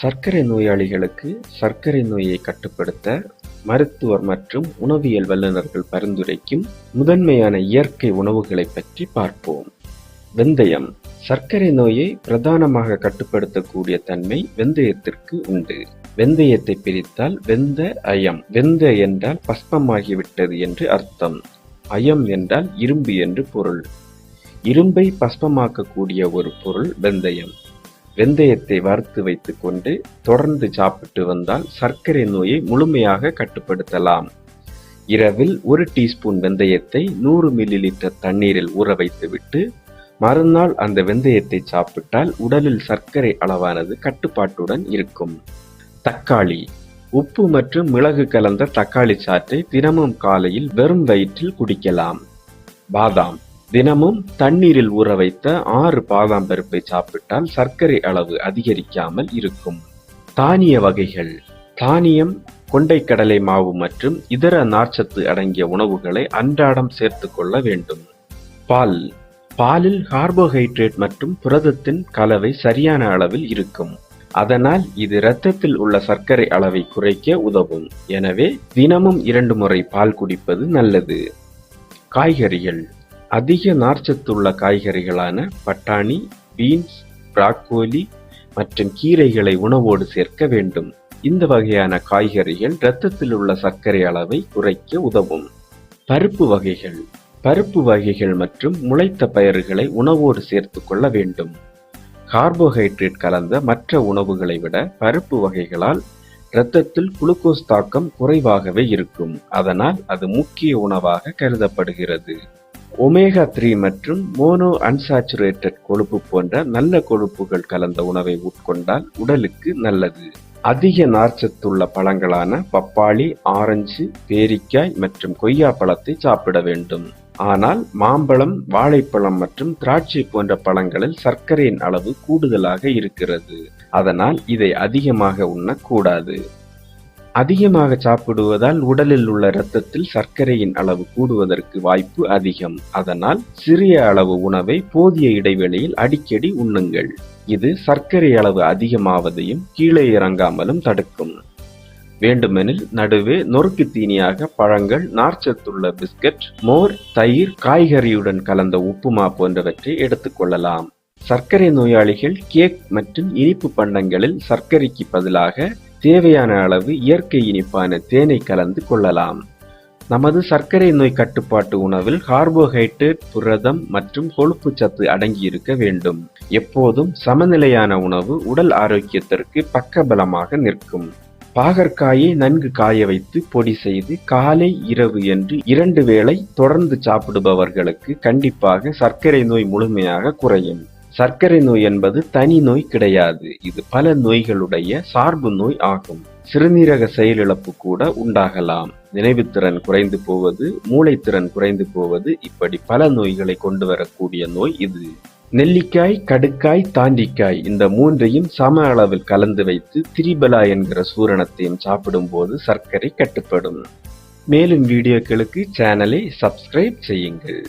சர்க்கரை நோயாளிகளுக்கு சர்க்கரை நோயை கட்டுப்படுத்த மருத்துவர் மற்றும் உணவியல் வல்லுநர்கள் பரிந்துரைக்கும் முதன்மையான இயற்கை உணவுகளைப் பற்றி பார்ப்போம். வெந்தயம். சர்க்கரை நோயை பிரதானமாக கட்டுப்படுத்தக்கூடிய தன்மை வெந்தயத்திற்கு உண்டு. வெந்தயத்தை பிரித்தால் வெந்த அயம். வெந்த என்றால் பஸ்பமாகிவிட்டது என்று அர்த்தம். அயம் என்றால் இரும்பு என்று பொருள். இரும்பை பஸ்பமாக்கக்கூடிய ஒரு பொருள் வெந்தயம். வெந்தயத்தை வறுத்து வைத்துக்கொண்டு தொடர்ந்து சாப்பிட்டு வந்தால் சர்க்கரை நோயை முழுமையாக கட்டுப்படுத்தலாம். இரவில் ஒரு டீஸ்பூன் வெந்தயத்தை நூறு மில்லி லிட்டர் தண்ணீரில் ஊற வைத்துவிட்டு மறுநாள் அந்த வெந்தயத்தை சாப்பிட்டால் உடலில் சர்க்கரை அளவானது கட்டுப்பாட்டுடன் இருக்கும். தக்காளி. உப்பு மற்றும் மிளகு கலந்த தக்காளி சாற்றை தினமும் காலையில் வெறும் வயிற்றில் குடிக்கலாம். பாதாம். தினமும் தண்ணீரில் ஊற வைத்த ஆறு பாதாம் பருப்பை சாப்பிட்டால் சர்க்கரை அளவு அதிகரிக்காமல் இருக்கும். தானிய வகைகள். தானியம் கொண்டைக்கடலை மாவு மற்றும் இதர நார்ச்சத்து அடங்கிய உணவுகளை அன்றாடம் சேர்த்து கொள்ள வேண்டும். பால். பாலில் கார்போஹைட்ரேட் மற்றும் புரதத்தின் கலவை சரியான அளவில் இருக்கும். அதனால் இது இரத்தத்தில் உள்ள சர்க்கரை அளவை குறைக்க உதவும். எனவே தினமும் இரண்டு முறை பால் குடிப்பது நல்லது. காய்கறிகள். அதிக நார்ச்சத்துள்ள காய்கறிகளான பட்டாணி பீன்ஸ் பிராக்கோலி மற்றும் கீரைகளை உணவோடு சேர்க்க வேண்டும். இந்த வகையான காய்கறிகள் இரத்தத்தில் உள்ள சர்க்கரை அளவை குறைக்க உதவும். பருப்பு வகைகள். பருப்பு வகைகள் மற்றும் முளைத்த பயிர்களை உணவோடு சேர்த்து கொள்ள வேண்டும். கார்போஹைட்ரேட் கலந்த மற்ற உணவுகளை விட பருப்பு வகைகளால் இரத்தத்தில் குளுக்கோஸ் தாக்கம் குறைவாகவே இருக்கும். அதனால் அது முக்கிய உணவாக கருதப்படுகிறது. ஒமேகா த்ரீ மற்றும் மோனோ அன்சாச்சுரேட்டட் கொழுப்பு போன்ற நல்ல கொழுப்புகள் கலந்த உணவை உட்கொண்டால் உடலுக்கு நல்லது. அதிக நார்ச்சத்துள்ள பழங்களான பப்பாளி ஆரஞ்சு பேரிக்காய் மற்றும் கொய்யா பழத்தை சாப்பிட வேண்டும். ஆனால் மாம்பழம் வாழைப்பழம் மற்றும் திராட்சை போன்ற பழங்களில் சர்க்கரையின் அளவு கூடுதலாக இருக்கிறது. அதனால் இதை அதிகமாக உண்ணக்கூடாது. அதிகமாக சாப்பிடுவதால் உடலில் உள்ள இரத்தத்தில் சர்க்கரையின் அளவு கூடுவதற்கு வாய்ப்பு அதிகம். அதனால் சிறிய அளவு உணவை போதிய இடைவெளியில் அடிக்கடி உண்ணுங்கள். இது சர்க்கரை அளவு அதிகமாவதையும் கீழே இறங்காமலும் தடுக்கும். வேண்டுமெனில் நடுவே நொறுக்கு தீனியாக பழங்கள் நார்ச்சத்துள்ள பிஸ்கட் மோர் தயிர் காய்கறியுடன் கலந்த உப்புமா போன்றவற்றை எடுத்துக்கொள்ளலாம் சர்க்கரை நோயாளிகள் கேக் மற்றும் இனிப்பு பண்டங்களில் சர்க்கரைக்கு பதிலாக தேவையான அளவு இயற்கை இனிப்பான தேனை கலந்து கொள்ளலாம். நமது சர்க்கரை நோய் கட்டுப்பாட்டு உணவில் கார்போஹைட்ரேட் புரதம் மற்றும் கொழுப்பு சத்து அடங்கியிருக்க வேண்டும். எப்போதும் சமநிலையான உணவு உடல் ஆரோக்கியத்திற்கு பக்கபலமாக நிற்கும். பாகற்காயை நன்கு காய வைத்து பொடி செய்து காலை இரவு என்று இரண்டு வேளை தொடர்ந்து சாப்பிடுபவர்களுக்கு கண்டிப்பாக சர்க்கரை நோய் முழுமையாக குறையும். சர்க்கரை நோய் என்பது தனி நோய் கிடையாது. இது பல நோய்களுடைய சார்பு நோய் ஆகும். சிறுநீரக செயலிழப்பு கூட உண்டாகலாம். நினைவுத்திறன் குறைந்து போவது மூளைத்திறன் குறைந்து போவது இப்படி பல நோய்களை கொண்டு வரக்கூடிய நோய் இது. நெல்லிக்காய் கடுக்காய் தாண்டிக்காய் இந்த மூன்றையும் சம அளவில் கலந்து வைத்து திரிபலா என்கிற சூரணத்தையும் சாப்பிடும்போது சர்க்கரை கட்டுப்படும். மேலும் வீடியோக்களுக்கு சேனலை சப்ஸ்கிரைப் செய்யுங்கள்.